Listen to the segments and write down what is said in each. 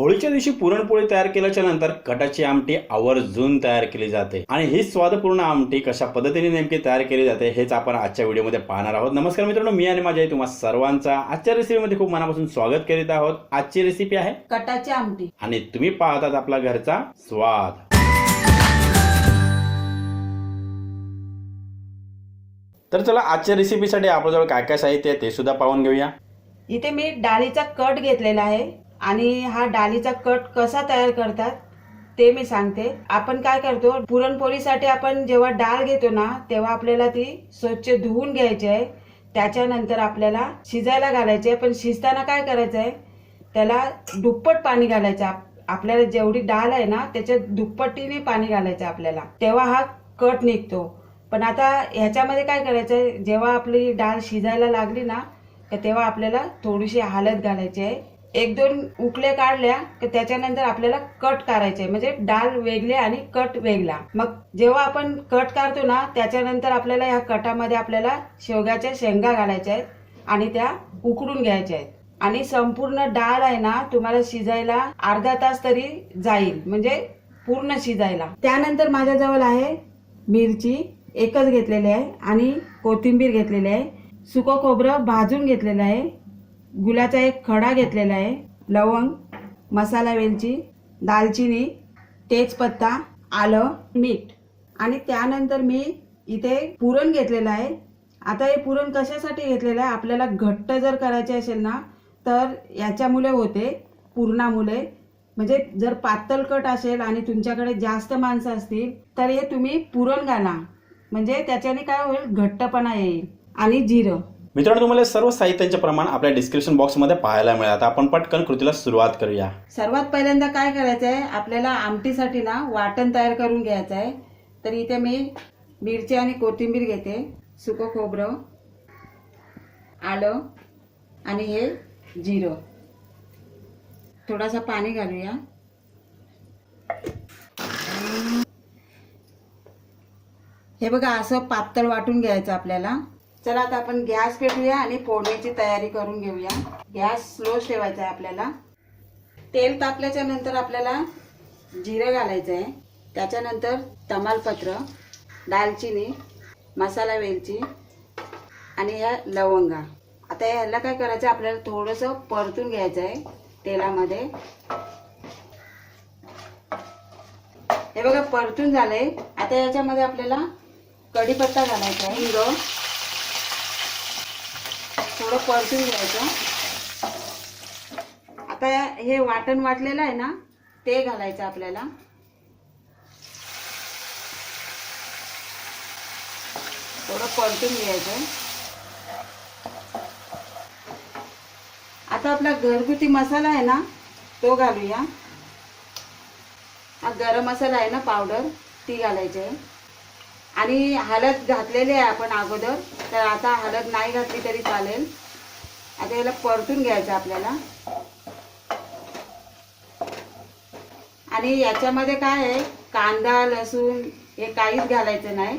होळीच्या दिवशी पुरणपोळी तयार केल्याच्यानंतर कटाची आमटी आवर्जून तयार केली जाते. आणि ही स्वादपूर्ण आमटी कशा पद्धतीने नेमकी तयार केली जाते हेच आपण आजच्या व्हिडिओमध्ये पाहणार आहोत. नमस्कार मित्रांनो मी आणि माझ्या तुम्हा सर्वांचा आजच्या रेसिपीमध्ये खूप मनापासून स्वागत करीत आहोत. आजची रेसिपी आहे कटाची आमटी. आणि तुम्ही पाहतात आपला घरचा स्वाद. तर चला आजच्या रेसिपीसाठी आपल्याजवळ काय काय साहित्य आहे ते सुद्धा पाहून घेऊया. इथे मी डाळीचा कट घेतलेला आहे. आणि हा डाळीचा कट कसा तयार करतात ते मी सांगते. आपण काय करतो पुरणपोळीसाठी आपण जेव्हा डाळ घेतो ना तेव्हा आपल्याला ती स्वच्छ धुवून घ्यायची आहे. त्याच्यानंतर आपल्याला शिजायला घालायची आहे. पण शिजताना काय करायचं आहे त्याला दुप्पट पाणी घालायचं आप- आपल्याला जेवढी डाळ आहे ना त्याच्या दुप्पटीने पाणी घालायचं आपल्याला. तेव्हा हा कट निघतो. पण आता ह्याच्यामध्ये काय करायचं आहे जेव्हा आपली डाळ शिजायला लागली ना तर तेव्हा आपल्याला थोडीशी हालत घालायची आहे. एक दोन उकले काढल्या की त्याच्यानंतर आपल्याला कट करायचे म्हणजे डाळ वेगळे आणि कट वेगळा. मग जेव्हा आपण कट काढतो ना त्याच्यानंतर आपल्याला ह्या कटामध्ये आपल्याला शेवग्याच्या शेंगा घालायच्या आहेत आणि त्या उकडून घ्यायच्या आहेत. आणि संपूर्ण डाळ आहे ना तुम्हाला शिजायला अर्धा तास तरी जाईल. म्हणजे पूर्ण शिजायला. त्यानंतर माझ्याजवळ आहे मिरची एकच घेतलेली आहे आणि कोथिंबीर घेतलेली आहे. सुकं खोबरं भाजून घेतलेलं आहे. गुलाचा एक खडा घेतलेला आहे. लवंग मसाला वेलची दालचिनी तेजपत्ता आलं मीठ. आणि त्यानंतर मी इथे पुरण घेतलेलं आहे. आता हे पुरण कशासाठी घेतलेलं आहे? आपल्याला घट्ट जर करायचे असेल ना तर याच्यामुळे होते पुरणामुळे. म्हणजे जर पातळ कट असेल आणि तुमच्याकडे जास्त माणसं असतील तर हे तुम्ही पुरण घाला. म्हणजे त्याच्याने काय होईल? घट्टपणा येईल. आणि जिरं. मित्रांनो तुम्हाला सर्व साहित्यांचे प्रमाण आपल्या डिस्क्रिप्शन बॉक्समध्ये पाहायला मिळेल. आता आपण पटकन कृतीला सुरुवात करूया. सर्वात पहिल्यांदा काय करायचं आहे आपल्याला आमटीसाठी ना वाटण तयार करून घ्यायचं आहे तर इथे मी मिरची आणि कोथिंबीर घेते सुकं खोबरं आलं आणि हे जिरं. थोडासा पाणी घालूया. हे बघा असं पातळ वाटून घ्यायचं आपल्याला. चला आता आपण गॅस पेटूया आणि फोडणीची तयारी करून घेऊया. गॅस स्लो ठेवायचा आहे आपल्याला. तेल तापल्याच्या नंतर आपल्याला जिरं घालायचं आहे. त्याच्यानंतर तमालपत्र दालचिनी मसाला वेलची आणि ह्या लवंगा. आता ह्याला काय करायचं? आहे आपल्याला थोडंसं परतून घ्यायचं आहे तेलामध्ये. हे बघा परतून झालंय. आता याच्यामध्ये आपल्याला कढीपत्ता घालायचा आहे. हिंग थोडं परतून घ्यायचं. आता हे वाटण वाटलेलं आहे ना ते घालायचं आपल्याला. थोडं परतून घ्यायचं. आता आपला घरगुती मसाला आहे ना तो घालूया. हा गरम मसाला आहे ना पावडर ती घालायची आहे. आणि हळद घातलेली आहे आपण अगोदर. तर आता हळद नाही घातली तरी चालेल. आता याला परतून घ्यायचं आपल्याला. आणि याच्यामध्ये काय आहे? कांदा लसूण हे काहीच घालायचं नाही.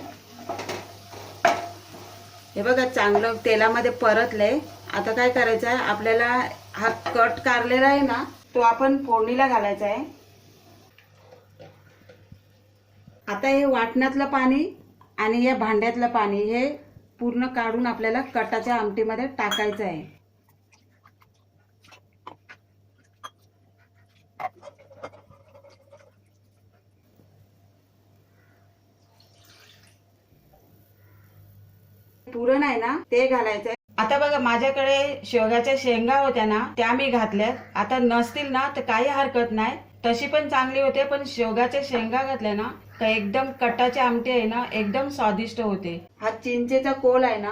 हे बघा चांगलं तेलामध्ये परतलंय. आता काय करायचं आहे? आपल्याला हा कट कारलेला आहे ना तो आपण फोडणीला घालायचा आहे. आता हे वाटणातलं पाणी आणि या भांड्यातलं पाणी हे पूर्ण काढून आपल्याला कटाच्या आमटीमध्ये टाकायचं आहे. पुरण आहे ना ते घालायचंय. आता बघा माझ्याकडे शेवग्याच्या शेंगा होत्या ना त्या मी घातल्यात. आता नसतील ना तर काही हरकत नाही. तशी पण चांगली होते पण शेवगाच्या शेंगा घातल्या ना तर एकदम कटाचे आमटी आहे ना एकदम स्वादिष्ट होते. हा चिंचेचा कोल आहे ना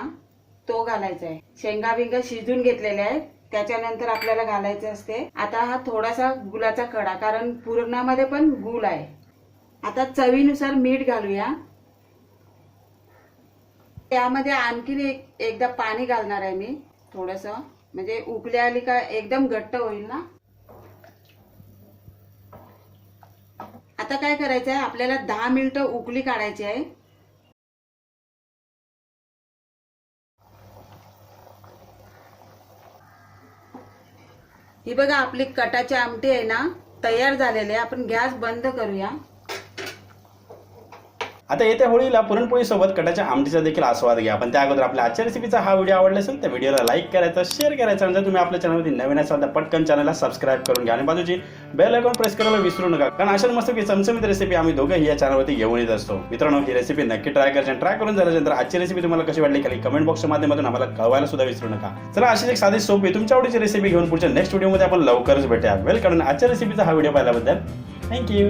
तो घालायचा आहे. शेंगा बिंगा शिजून घेतलेल्या आहेत त्याच्यानंतर आपल्याला घालायचे असते. आता हा थोडासा गुलाचा कडा कारण पुरणामध्ये पण गुल आहे. आता चवीनुसार मीठ घालूया. त्यामध्ये आणखीन एक एकदा पाणी घालणार आहे मी थोडस. म्हणजे उकल्या आली का एकदम घट्ट होईल ना आता काय करायचं आहे आपल्याला दहा मिनिटं उकली काढायची आहे. ही बघा आपली कटाची आमटी आहे ना तयार झालेली आहे. आपण गॅस बंद करूया. आता येत्या होळीला पुरणपोळीसोबत कटाच्या आमटीचा देखील आस्वाद घ्या. पण त्या अगोदर आपल्या आजच्या रेसिपीचा हा व्हिडिओ आवडला असेल तर व्हिडिओला लाईक करायचा शेअर करायचा आणि जर तुम्ही आपल्या चॅनलवरती नवीन असाल तर पटकन चॅनलला सबस्क्राईब करून घ्या. आणि बाजूची बेल आयकॉन प्रेस करायला विसरू नका. कारण अशा मस्त की चमचमीत रेसिपी आम्ही दोघंही या चॅनलवरती घेऊन येत असतो. मित्रांनो ही रेसिपी नक्की ट्राय करायची ट्राय करून झाल्यानंतर आजची रेसिपी तुम्हाला कशी वाटली खाली कमेंट बॉक्सच्या माध्यमातून आम्हाला कळवायला सुद्धा विसरू नका. चला अशीच एक साधी सोपी तुमच्या आवडीची रेसिपी घेऊन पुढच्या नेक्स्ट व्हिडिओमध्ये आपण लवकरच भेटूया. वेलकम आजच्या रेसिपीचा हा व्हिडिओ पाहिल्याबद्दल. थँक्यू